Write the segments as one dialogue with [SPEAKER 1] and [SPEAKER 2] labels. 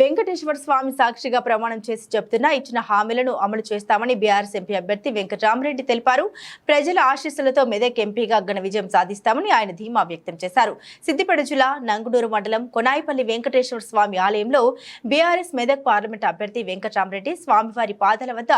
[SPEAKER 1] వెంకటేశ్వర స్వామి సాక్షిగా ప్రమాణం చేసి చెప్తున్నా ఇచ్చిన హామీలను అమలు చేస్తామని బీఆర్ఎస్ ఎంపీ అభ్యర్థి వెంకటరామరెడ్డి తెలిపారు. ప్రజల ఆశీస్సులతో మెదక్ ఎంపీగా ఘన విజయం సాధిస్తామని ఆయన ధీమా వ్యక్తం చేశారు. సిద్దిపేట జిల్లా నంగుడూరు మండలం కొనాయిపల్లి వెంకటేశ్వర స్వామి ఆలయంలో బీఆర్ఎస్ మెదక్ పార్లమెంట్ అభ్యర్థి వెంకటరామరెడ్డి స్వామివారి పాదాల వద్ద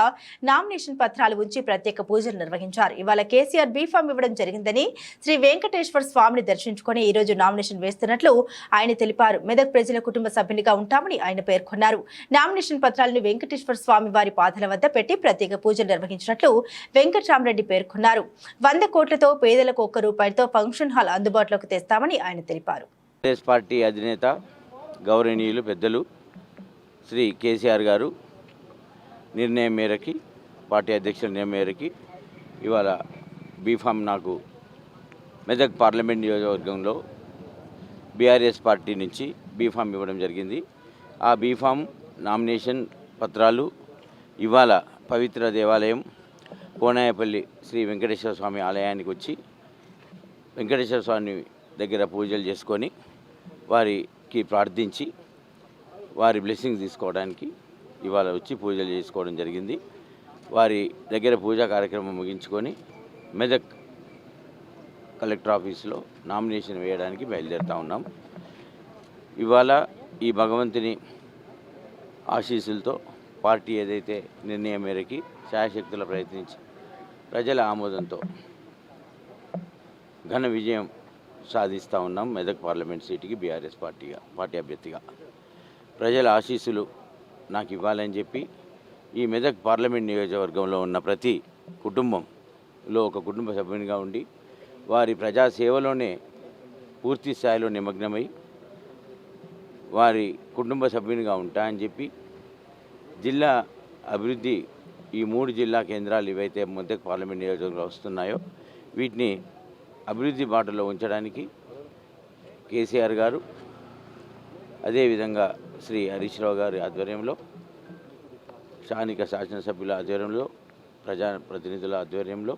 [SPEAKER 1] నామినేషన్ పత్రాలు ఉంచి ప్రత్యేక పూజలు నిర్వహించారు. ఇవాళ కేసీఆర్ బీఫామ్ ఇవ్వడం జరిగిందని శ్రీ వెంకటేశ్వర స్వామిని దర్శించుకొని ఈ రోజు నామినేషన్ వేస్తున్నట్లు ఆయన తెలిపారు. మెదక్ ప్రజల కుటుంబ సభ్యునిగా ఉంటామని ఆయన పేర్కొన్నారు. నామినేషన్ పత్రాలను వెంకటేశ్వర స్వామి వారి పాదల వద్ద పెట్టి ప్రత్యేక పూజలు నిర్వహించినట్లు వెంకటరామరెడ్డి పేర్కొన్నారు. వంద కోట్లతో పేదలకు ఒక్క రూపాయలతో ఫంక్షన్ హాల్ అందుబాటులోకి తెస్తామని ఆయన తెలిపారు.
[SPEAKER 2] కాంగ్రెస్ పార్టీ అధినేత గౌరవనీయులు పెద్దలు శ్రీ కేసీఆర్ గారు నిర్ణయం మేరకి పార్టీ అధ్యక్షుల నిర్ణయం మేరకి ఇవాళ బీఫామ్ నాకు మెదక్ పార్లమెంట్ నియోజకవర్గంలో బీఆర్ఎస్ పార్టీ నుంచి బీఫామ్ ఇవ్వడం జరిగింది. ఆ బీఫామ్ నామినేషన్ పత్రాలు ఇవాళ పవిత్ర దేవాలయం కోనాయపల్లి శ్రీ వెంకటేశ్వర స్వామి ఆలయానికి వచ్చి వెంకటేశ్వర స్వామి దగ్గర పూజలు చేసుకొని వారికి ప్రార్థించి వారి బ్లెస్సింగ్ తీసుకోవడానికి ఇవాళ వచ్చి పూజలు చేసుకోవడం జరిగింది. వారి దగ్గర పూజా కార్యక్రమం ముగించుకొని మెదక్ కలెక్టర్ ఆఫీస్లో నామినేషన్ వేయడానికి బయలుదేరుతూ ఉన్నాం. ఇవాళ ఈ భగవంతుని ఆశీస్సులతో పార్టీ ఏదైతే నిర్ణయం మేరకి శాయశక్తుల ప్రయత్నించి ప్రజల ఆమోదంతో ఘన విజయం సాధిస్తూ ఉన్నాం. మెదక్ పార్లమెంట్ సీటుకి బీఆర్ఎస్ పార్టీగా పార్టీ అభ్యర్థిగా. ప్రజల ఆశీస్సులు నాకు ఇవ్వాలని చెప్పి ఈ మెదక్ పార్లమెంట్ నియోజకవర్గంలో ఉన్న ప్రతి కుటుంబంలో ఒక కుటుంబ సభ్యునిగా ఉండి వారి ప్రజాసేవలోనే పూర్తి స్థాయిలో నిమగ్నమై వారి కుటుంబ సభ్యునిగా ఉంటా అని చెప్పి జిల్లా అభివృద్ధి ఈ మూడు జిల్లా కేంద్రాలు ఏవైతే మధ్య పార్లమెంట్ నియోజకవర్గంలో వస్తున్నాయో వీటిని అభివృద్ధి బాటలో ఉంచడానికి కేసీఆర్ గారు అదేవిధంగా శ్రీ హరీష్ రావు గారి ఆధ్వర్యంలో స్థానిక శాసనసభ్యుల ఆధ్వర్యంలో ప్రజా ప్రతినిధుల ఆధ్వర్యంలో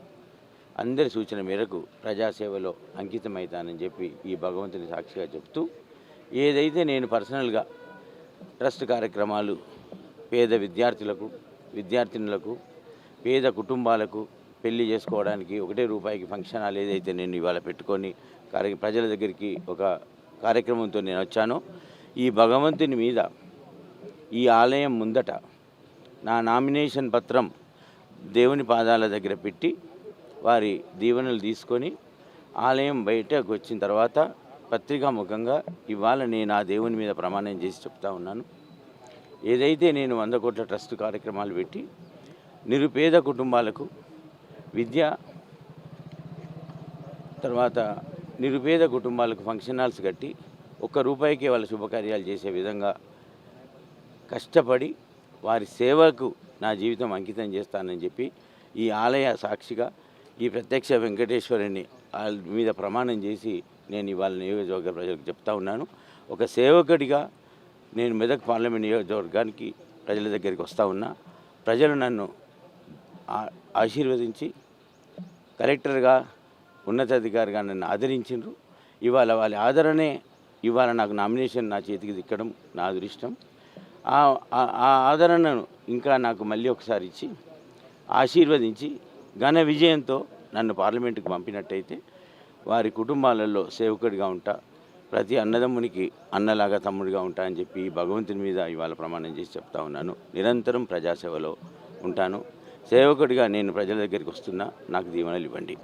[SPEAKER 2] అందరి సూచన మేరకు ప్రజాసేవలో అంకితమవుతానని చెప్పి ఈ భగవంతుని సాక్షిగా చెప్తూ ఏదైతే నేను పర్సనల్గా ట్రస్ట్ కార్యక్రమాలు పేద విద్యార్థులకు విద్యార్థినులకు పేద కుటుంబాలకు పెళ్ళి చేసుకోవడానికి ఒకటే రూపాయికి ఫంక్షన్ హాల్ ఏదైతే నేను ఇవాళ పెట్టుకొని కార్య ప్రజల దగ్గరికి ఒక కార్యక్రమంతో నేను వచ్చానో ఈ భగవంతుని మీద ఈ ఆలయం ముందట నా నామినేషన్ పత్రం దేవుని పాదాల దగ్గర పెట్టి వారి దీవెనలు తీసుకొని ఆలయం బయటకు వచ్చిన తర్వాత పత్రికా ముఖంగా ఇవాళ నేను ఆ దేవుని మీద ప్రమాణం చేసి చెప్తా ఉన్నాను. ఏదైతే నేను వంద కోట్ల ట్రస్ట్ కార్యక్రమాలు పెట్టి నిరుపేద కుటుంబాలకు విద్య తర్వాత నిరుపేద కుటుంబాలకు ఫంక్షన్ హాల్స్ కట్టి ఒక్క రూపాయికి వాళ్ళ శుభకార్యాలు చేసే విధంగా కష్టపడి వారి సేవకు నా జీవితం అంకితం చేస్తానని చెప్పి ఈ ఆలయ సాక్షిగా ఈ ప్రత్యక్ష వెంకటేశ్వరుని వాళ్ళ మీద ప్రమాణం చేసి నేను ఇవాళ నియోజకవర్గ ప్రజలకు చెప్తా ఉన్నాను. ఒక సేవకుడిగా నేను మెదక్ పార్లమెంట్ నియోజకవర్గానికి ప్రజల దగ్గరికి వస్తూ ఉన్నా. ప్రజలు నన్ను ఆశీర్వదించి కలెక్టర్గా ఉన్నతాధికారిగా నన్ను ఆదరించిండ్రు. ఇవాళ వాళ్ళ ఆదరణే ఇవాళ నాకు నామినేషన్ నా చేతికి దిక్కడం నా అదృష్టం. ఆ ఆ ఆదరణను ఇంకా నాకు మళ్ళీ ఒకసారి ఇచ్చి ఆశీర్వదించి ఘన విజయంతో నన్ను పార్లమెంటుకు పంపినట్టయితే వారి కుటుంబాలలో సేవకుడిగా ఉంటా. ప్రతి అన్నదమ్మునికి అన్నలాగా తమ్ముడిగా ఉంటా అని చెప్పి భగవంతుని మీద ఇవాళ ప్రమాణం చేసి చెప్తా ఉన్నాను. నిరంతరం ప్రజాసేవలో ఉంటాను. సేవకుడిగా నేను ప్రజల దగ్గరికి వస్తున్నా. నాకు దీవెనలు ఇవ్వండి.